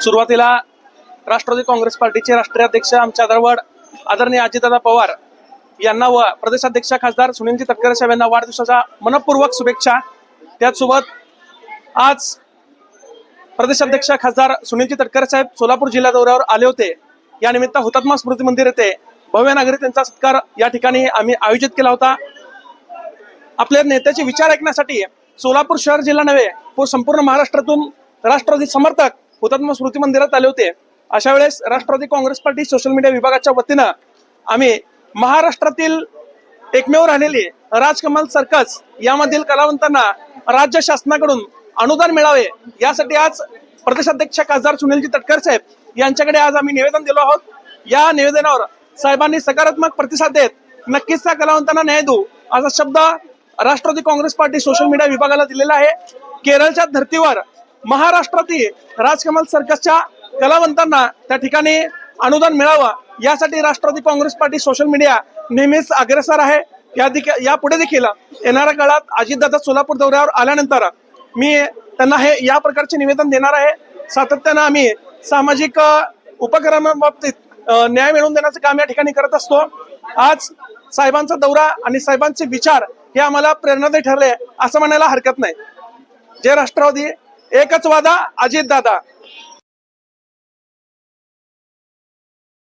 सुरुवातीला राष्ट्रवादी काँग्रेस पार्टीचे राष्ट्रीय अध्यक्ष आमचे आदरवड आदरणीय अजितदादा पवार यांना व प्रदेशाध्यक्ष खासदार सुनीलजी तटकरे साहेब यांना वाढदिवसाच्या मनपूर्वक शुभेच्छा. त्याचसोबत आज प्रदेशाध्यक्ष खासदार सुनीलजी तटकरे साहेब सोलापूर जिल्हा दौऱ्यावर आले होते. या निमित्त हुतात्मा स्मृती मंदिर येथे भव्य नागरिक त्यांचा सत्कार या ठिकाणी आम्ही आयोजित केला होता. आपल्या नेत्याचे विचार ऐकण्यासाठी सोलापूर शहर जिल्हा नव्हे व संपूर्ण महाराष्ट्रातून राष्ट्रवादी समर्थक हुतात्मा स्मृती मंदिरात आले होते. अशा वेळेस Rashtravadi Congress party social media विभागाच्या वतीनं आम्ही महाराष्ट्रातील एकमेव राहिलेली राजकमल सर्कस यामधील कलावंतांना राज्य शासनाकडून अनुदान मिळावे यासाठी आज प्रदेशाध्यक्ष खासदार सुनीलजी तटकर साहेब यांच्याकडे आज आम्ही निवेदन दिलो आहोत. या निवेदनावर साहेबांनी सकारात्मक प्रतिसाद देत नक्कीच त्या कलावंतांना न्याय देऊ असा शब्द Rashtravadi Congress party social media विभागाला दिलेला आहे. केरळच्या धर्तीवर महाराष्ट्रातील राजकमल सर्कसच्या कलावंतांना त्या ठिकाणी अनुदान मिळावं यासाठी Rashtravadi Congress party social media नेहमीच अग्रेसर आहे. या दिक- यापुढे देखील येणाऱ्या काळात अजितदादा सोलापूर दौऱ्यावर आल्यानंतर मी त्यांना हे या प्रकारचे निवेदन देणार आहे. सातत्यानं आम्ही सामाजिक उपक्रमाबाबतीत न्याय मिळवून देण्याचं काम या ठिकाणी करत असतो. आज साहेबांचा दौरा आणि साहेबांचे विचार हे आम्हाला प्रेरणादायी ठरले असं म्हणायला हरकत नाही. जे राष्ट्रवादी. एकच वादा अजित दादा